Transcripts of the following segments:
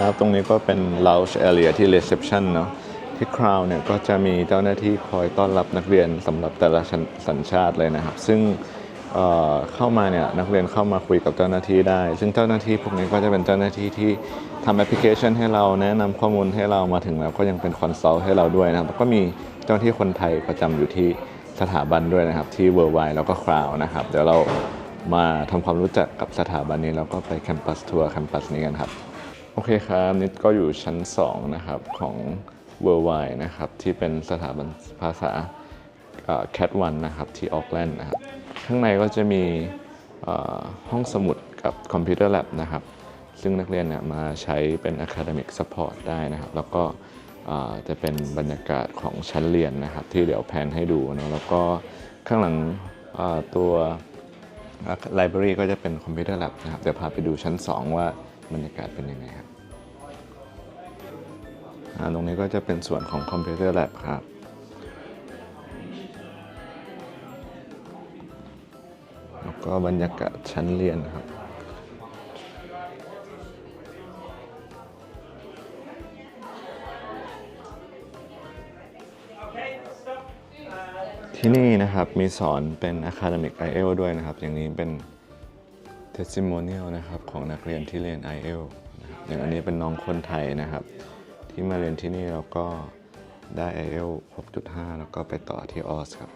ครับ ตรงนี้ก็เป็น lounge area ที่ reception เนาะที่ Crown เนี่ยก็จะมีเจ้าหน้าที่คอยต้อนรับนักเรียนสำหรับแต่ละสัญชาติเลยนะครับ ซึ่งเเข้ามาเนี่ยนักเรียนเข้ามาคุยกับเจ้าหน้าที่ได้ ซึ่งเจ้าหน้าที่พวกนี้ก็จะเป็นเจ้าหน้าที่ที่ทำแอปพลิเคชันให้เราแนะนำข้อมูลให้เรามาถึงแล้วก็ยังเป็นคอนซัลท์ให้เราด้วยนะครับแล้วก็มีเจ้าหน้าที่คนไทยประจำอยู่ที่สถาบันด้วยนะครับที่ Worldwide แล้วก็ Crown นะครับเดี๋ยวเรามาทำความรู้จักกับสถาบันนี้แล้วก็ไปแคมปัสทัวร์แคมปัสนี้กันครับ โอเคครับ นิดก็อยู่ชั้น 2 นะครับ ของ Worldwide นะครับ ที่เป็นสถาบันภาษาแคทวันนะครับ ที่ออกแลนด์นะครับ ข้างในก็จะมีห้องสมุดกับคอมพิวเตอร์แลบนะครับ ซึ่งนักเรียนเนี่ยมาใช้เป็น Academic Support ได้นะครับ แล้วก็จะเป็นบรรยากาศของชั้นเรียนนะครับ ที่เดี๋ยวแพนให้ดูเนะแล้วก็ข้างหลังตัวไลบรารีก็จะเป็นคอมพิวเตอร์แลบนะครับ เดี๋ยวพาไปดูชั้น 2 ว่า บรรยากาศเป็นยังไงครับตรงนี้ก็จะเป็นส่วนของคอมพิวเตอร์แลบครับแล้วก็บรรยากาศชั้นเรียนครับที่นี่นะครับมีสอนเป็น Academic IELTS ด้วยนะครับ อย่างนี้เป็น testimonial นะครับของนักเรียนที่เรียน IELTS นะครับอย่างอันนี้เป็นน้องคนไทยนะครับ ที่มาเรียนที่นี่แล้วก็ได้ IELTS 6.5 แล้วก็ไปต่อที่ออสครับ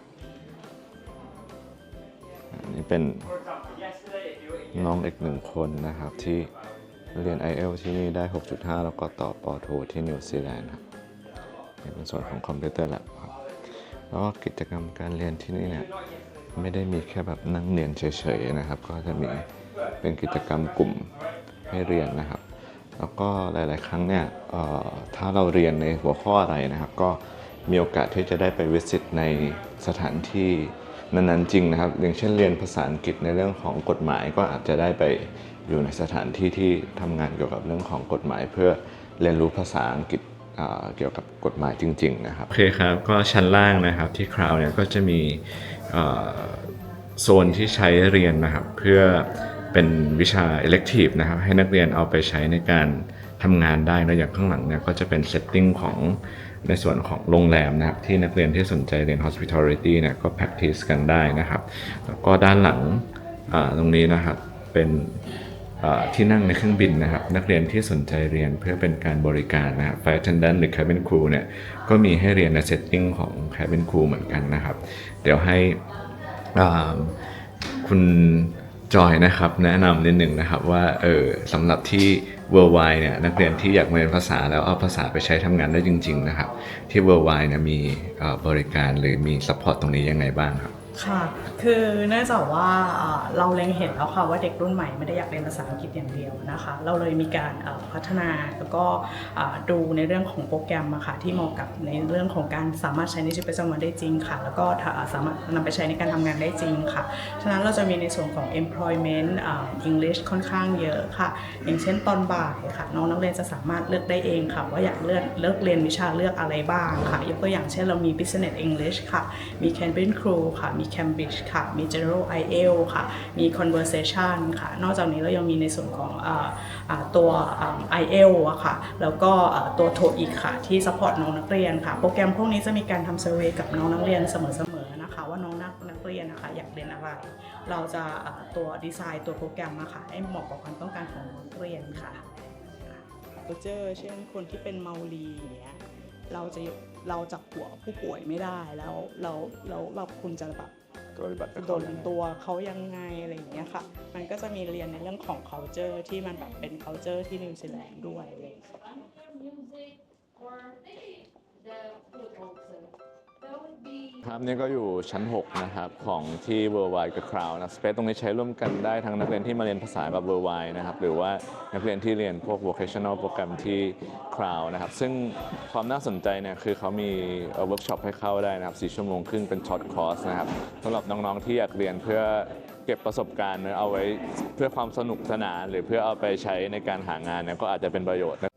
อันนี้เป็นน้องอีกหนึ่งคนนะครับที่เรียน IELTS ที่นี่ได้ 6.5 แล้วก็ต่อปอโทที่นิวซีแลนด์ครับนี่เป็นส่วนของคอมพิวเตอร์แลบครับแล้วก็กิจกรรมการเรียนที่นี่เนี่ยไม่ได้มีแค่แบบนั่งเรียนเฉยๆนะครับ ก็จะมี เป็นกิจกรรมกลุ่มให้เรียนนะครับ แล้วก็หลาย ๆ ครั้งเนี่ยถ้าเราเรียนในหัวข้ออะไรนะครับ ก็มีโอกาสที่จะได้ไปวิสิตในสถานที่นั้นๆจริงนะครับ อย่างเช่นเรียนภาษาอังกฤษในเรื่องของกฎหมายก็อาจจะได้ไปอยู่ในสถานที่ที่ทำงานเกี่ยวกับเรื่องของกฎหมาย เพื่อเรียนรู้ภาษาอังกฤษเกี่ยวกับกฎหมายจริง ๆ นะครับ โอเคครับ ก็ชั้นล่างนะครับที่คราวเนี่ยก็จะมีโซนที่ใช้เรียนนะครับ เพื่อ เป็นวิชา elective นะครับ ให้นักเรียนเอาไปใช้ในการทำงานได้นะอย่างข้างหลังเนี่ยก็จะเป็น setting ของในส่วนของโรงแรมนะครับที่นักเรียนที่สนใจเรียน hospitality เนี่ยก็ practice กันได้นะครับ แล้วก็ด้านหลังตรงนี้นะครับเป็นที่นั่งในเครื่องบินนะครับ นักเรียนที่สนใจเรียนเพื่อเป็นการบริการนะครับ Flight Attendant หรือ Cabin Crew เนี่ยก็มีให้เรียนในเซตติ้งของ Cabin Crew เหมือนกันนะครับ เดี๋ยวให้คุณ จอยนะครับแนะนำนิดหนึ่งนะครับว่าเออสำหรับที่ Worldwide เนี่ยนักเรียนที่อยากเรียนภาษาแล้วเอาภาษาไปใช้ทำงานได้จริง ๆ นะครับ ที่ Worldwide เนี่ยมีเอ่อบริการหรือมี support ตรงนี้ยังไงบ้างครับ ค่ะ คือเนื่องจากว่าเราเล็งเห็นแล้วค่ะว่าเด็กรุ่นใหม่ไม่ได้อยากเรียนภาษาอังกฤษอย่างเดียวนะคะ เราเลยมีการพัฒนาแล้วก็ดูในเรื่องของโปรแกรมอะค่ะที่เหมาะกับในเรื่องของการสามารถใช้ในชีวิตประจำวันได้จริงค่ะ แล้วก็สามารถนำไปใช้ในการทำงานได้จริงค่ะ ฉะนั้นเราจะมีในส่วนของ employment English ค่อนข้างเยอะค่ะ อย่างเช่นตอนบ่ายค่ะน้องนักเรียนจะสามารถเลือกได้เองค่ะ ว่าอยากเลือกเลือกเรียนวิชาเลือกอะไรบ้างค่ะ ยกตัวอย่างเช่นเรามี business English ค่ะ มี Cabin Crew ค่ะมี Cambridge ค่ะ มี General i e l ค่ะ มี Conversation ค่ะ นอกจากนี้เรายังมีในส่วนของออตัวอ่า IELTS อะค่ะ แล้วก็ตัว TOEIC ค่ะ ที่ support น้องนักเรียนค่ะ โปรแกรมพวกนี้จะมีการทำ survey กับน้องนักเรียนเสมอๆนะคะ ว่าน้องนักนักเรียนนะคะอยากเรียนอะไร เราจะตัวดีไซน์ตัวโปรแกรมมาค่ะ ให้เหมาะกับความต้องการของนักเรียนค่ะเจอเช่นคนที่เป็นเมาลีอย่างเงี้ยเราจะ เราจับหัวผู้ป่วยไม่ได้แล้วเราเราเราคุณจะแบบปฏิบัติกับโดนตัวเขายังไงอะไรอย่างเงี้ยค่ะ มันก็จะมีเรียนในเรื่องของ culture ที่มันแบบเป็น culture ที่นิวซีแลนด์ด้วยอะไรอย่างเงี้ย ครับนี่ก็อยู่ชั้น 6 นะครับ ของที่ Worldwide กับ Crown นะสเปซตรงนี้ใช้ร่วมกันได้ทั้งนักเรียนที่มาเรียนภาษากับ Worldwide นะครับ หรือว่านักเรียนที่เรียนพวก vocational โปรแกรมที่ Crown นะครับ ซึ่งความน่าสนใจเนี่ยคือเขามีเวิร์กช็อปให้เข้าได้นะครับ4ชั่วโมงครึ่งเป็นช็อตคอร์สนะครับสำหรับน้องๆที่อยากเรียนเพื่อเก็บประสบการณ์เนอะเอาไว้เพื่อความสนุกสนาน หรือเพื่อเอาไปใช้ในการหางานเนี่ยก็อาจจะเป็นประโยชน์นะ